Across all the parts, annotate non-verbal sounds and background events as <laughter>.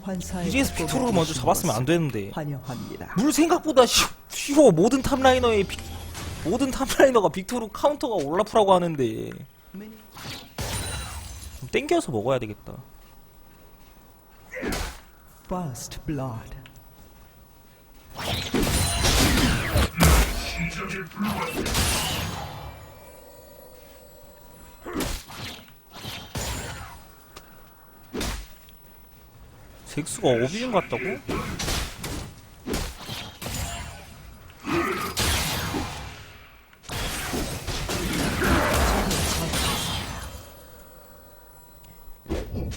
소환사의 BGS 빅토르를 먼저 잡았으면 안 되는데 환영합니다. 물 생각보다 쉬- 쉬워 모든 탑라이너의 빅, 모든 탑라이너가 빅토르 카운터가 올라프라고 하는데 좀 땡겨서 먹어야 되겠다 First blood. 잭스가 어비인 같다고?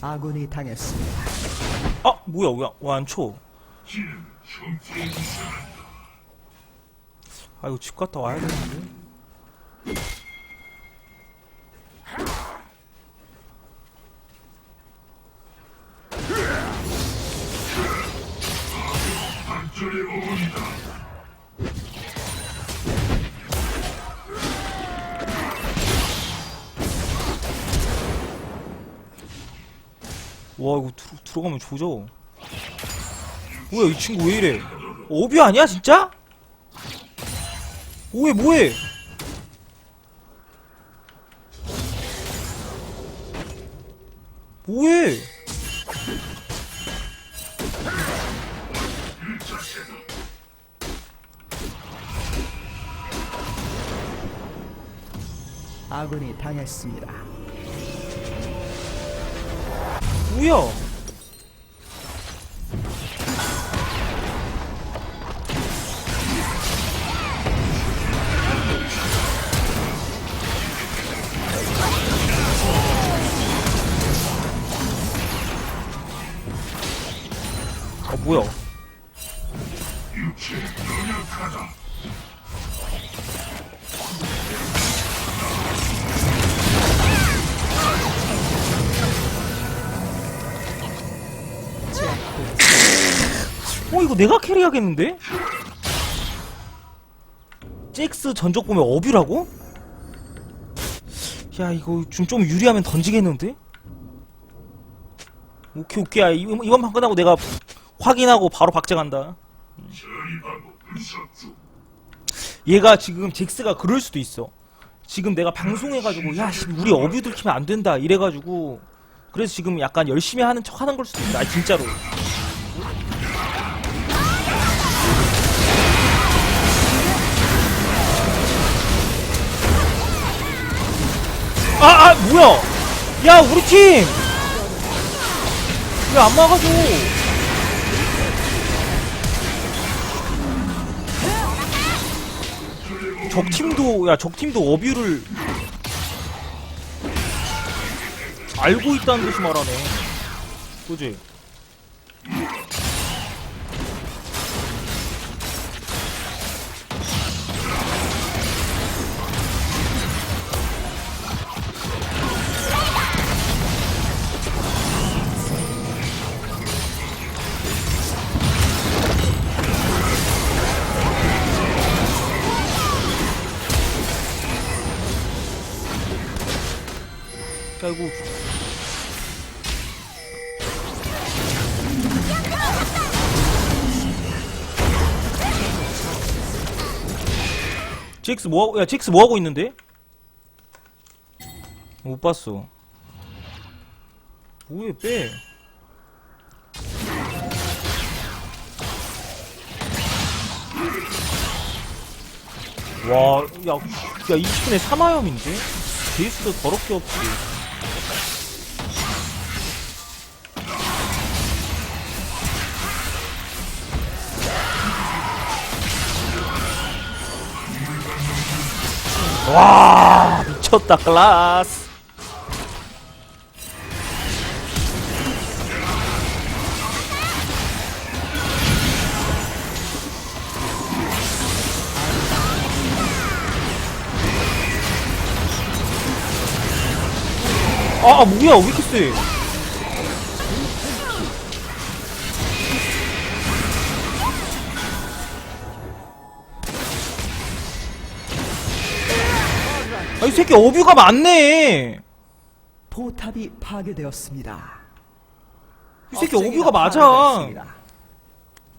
아군이 당했습니다. 아 뭐야 쳐? 아 이거 집 갔다 와야 되는데 와 이거 들, 들어가면 조져 뭐야 이 친구 왜 이래 어비 아니야 진짜? 뭐해 뭐해 뭐해 아군이 당했습니다. 뭐야? 아 뭐야 이거 내가 캐리하겠는데? 잭스 전적 보면 어뷰라고? 야 이거 좀, 좀 유리하면 던지겠는데? 오케이 오케이 야, 이번, 이번 판 끝나고 내가 확인하고 바로 박제간다 얘가 지금 잭스가 그럴 수도 있어 지금 내가 방송해가지고 야 씨, 우리 어뷰 들키면 안 된다 이래가지고 그래서 지금 약간 열심히 하는 척 하는 걸 수도 있어 아 진짜로 아, 아, 뭐야! 야, 우리 팀! 왜 안 막아줘? 적팀도, 야, 적팀도 어뷰를 알고 있다는 듯이 말하네. 그지? 야, 이거. 잭스 뭐하고, 야, 잭스 뭐하고 있는데? 못 봤어. 뭐해, 빼. 와, 야, 야, 20분에 3화염인데? 제이스도 더럽게 없지. 와, 미쳤다, 클라스. 아, 아, 뭐야, 왜 이렇게 세? 새끼 어뷰가 많네. 포탑이 파괴되었습니다. 이 새끼 오비가 맞아.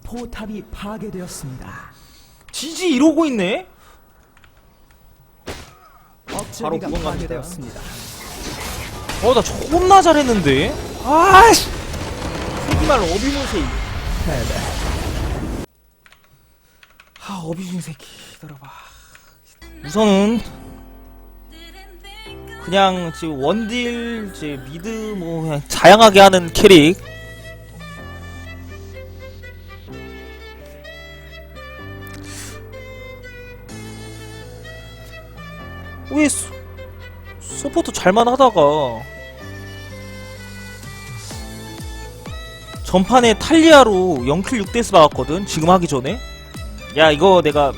포탑이 파괴되었습니다. 지지 이러고 있네? 억제기가 구원 갑니다. 어, 나 존나 잘했는데? 아이씨! 새끼말 어비문세. 패배. 하, 어비준 새끼. 기다려봐. 우선은, 그냥, 지금 원딜, 이제 미드, 뭐, 그냥 다양하게 하는 캐릭. 왜, 서, 서포트 잘만 하다가, 전판에 탈리아로 0킬 6데스 박았거든 지금 하기 전에 야 이거 내가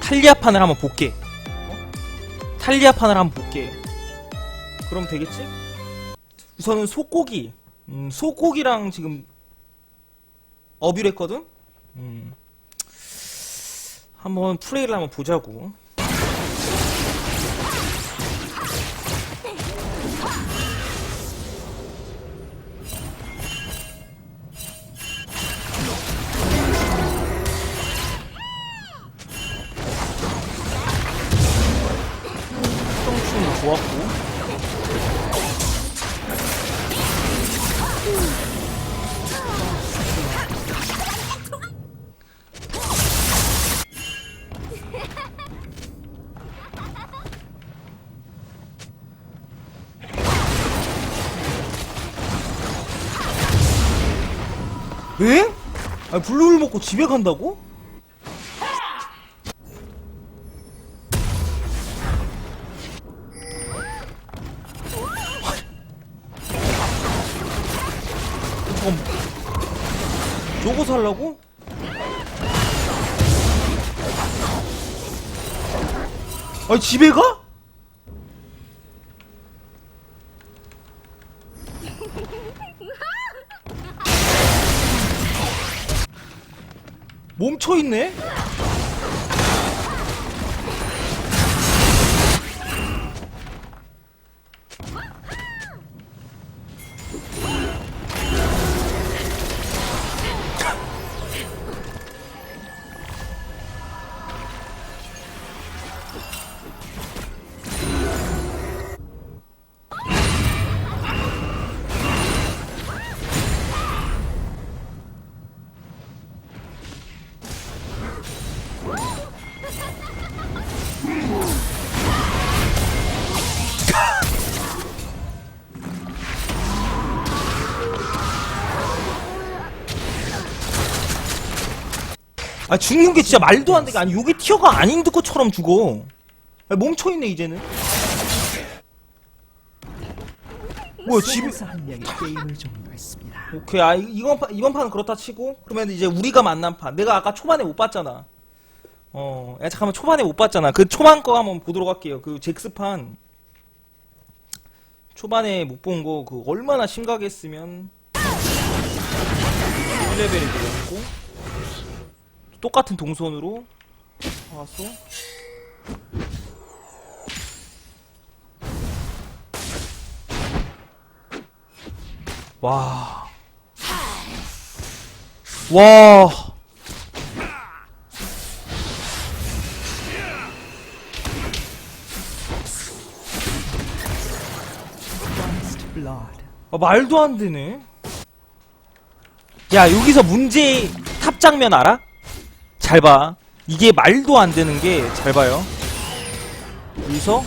탈리아 판을 한번 볼게 어? 탈리아판을 한번 볼게 그럼 되겠지? 우선은 소고기 음, 소고기랑 지금 어뷰를 했거든 음. 한번 플레이를 한번 보자고 에? 아니 블루를 먹고 집에 간다고? 요거 살라고? 아니 집에 가? 멈춰있네? 아 죽는 게 진짜 말도 안 되게 아니 요게 티어가 아닌 것처럼 죽어. 아, 멈춰있네 이제는. 뭐야 집에 집에서 한 명이 게임을 종료했습니다. 오케이 아 이- 이번 판 이번 판은 그렇다 치고 그러면 이제 우리가 만난 판. 내가 아까 초반에 못 봤잖아. 어 야 잠깐만 초반에 못 봤잖아. 그 초반 거 한번 보도록 할게요. 그 잭스 판. 초반에 못 본 거 그 얼마나 심각했으면. 1레벨이 되었고 똑같은 동선으로 와서 와. 와. 아, 말도 안 되네. 야, 여기서 문제 탑 장면 알아? 잘 봐. 이게 말도 안 되는 게 잘 봐요. 여기서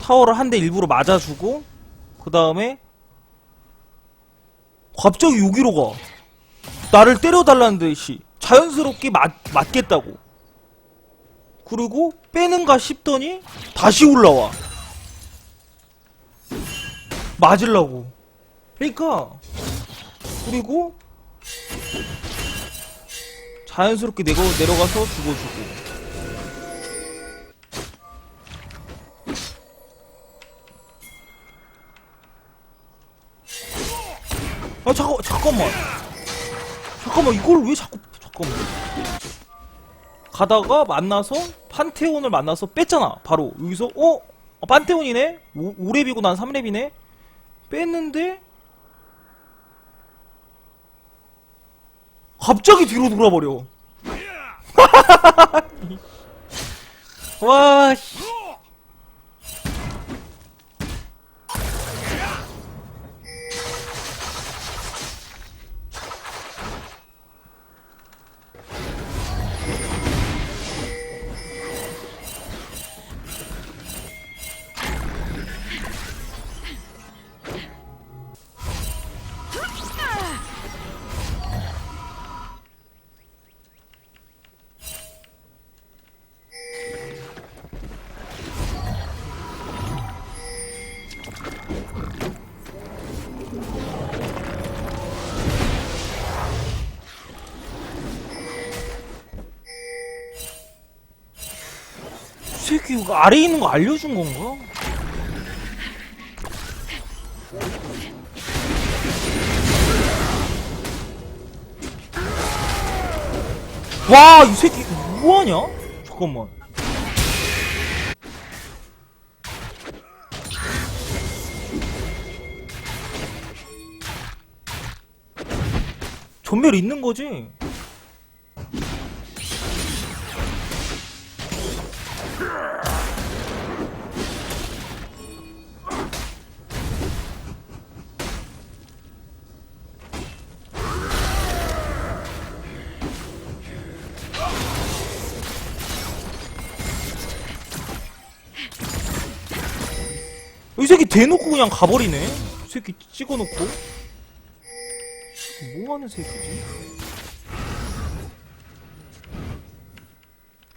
타워를 한 대 일부러 맞아주고 그 다음에 갑자기 여기로 가. 나를 때려달라는데 씨 자연스럽게 맞, 맞겠다고 그리고 빼는가 싶더니 다시 올라와. 맞으려고. 그러니까 그리고 자연스럽게 내가 내려가서 죽어주고. 아 잠깐 잠깐만. 잠깐만 이걸 왜 자꾸 잠깐 잠깐만. 가다가 만나서 판테온을 만나서 뺐잖아. 바로 여기서 어? 어, 판테온이네. 5, 5렙이고 난 3렙이네. 뺐는데 갑자기 뒤로 돌아버려. <laughs> 와, 씨. 새끼 이거 아래에 있는 거 알려준 건가? 와, 이 새끼 뭐하냐? 잠깐만. 전멸 있는 거지? 새끼 대놓고 그냥 가버리네. 이 새끼 찍어놓고. 뭐하는 새끼지?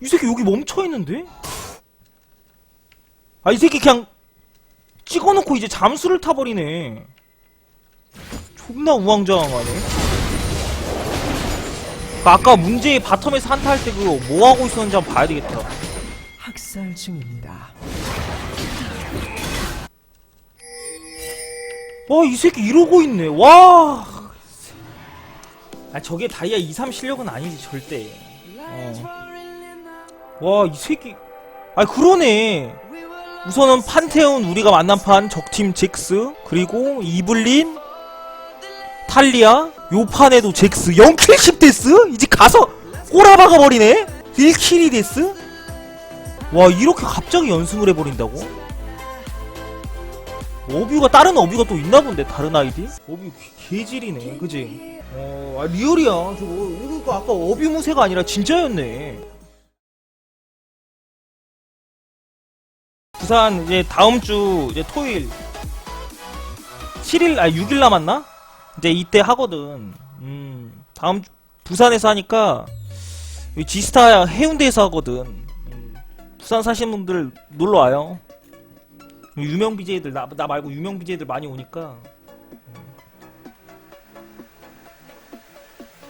이 새끼 여기 멈춰있는데? 아, 이 새끼 그냥 찍어놓고 이제 잠수를 타버리네. 존나 우왕좌왕하네. 그 아까 문제의 바텀에서 한타 할 때 그거 뭐하고 있었는지 한번 봐야 되겠다. 학살 중입니다. 와, 이 새끼 이러고 있네. 와. 아, 저게 다이아 2, 3 실력은 아니지, 절대. 어. 와, 이 새끼. 아, 그러네. 우선은 판테온 우리가 만난 판 적팀 잭스, 그리고 이블린, 탈리아, 요 판에도 잭스 0킬십 데스? 이제 가서 꼬라박아 버리네? 1킬이 데스? 와, 이렇게 갑자기 연승을 해버린다고? 어뷰가 다른 어뷰가 또 있나 본데 다른 아이디? 개- 개질이네 그지? 어 아, 리얼이야 저거 이거 아까 어뷰 무새가 아니라 진짜였네 부산 이제 다음 주 이제 토요일 7일 아 6일 남았나? 이제 이때 하거든 음 다음 주 부산에서 하니까 지스타 해운대에서 하거든 음, 부산 사시는 분들 놀러 와요 유명 BJ들 나, 나 말고 유명 BJ들 많이 오니까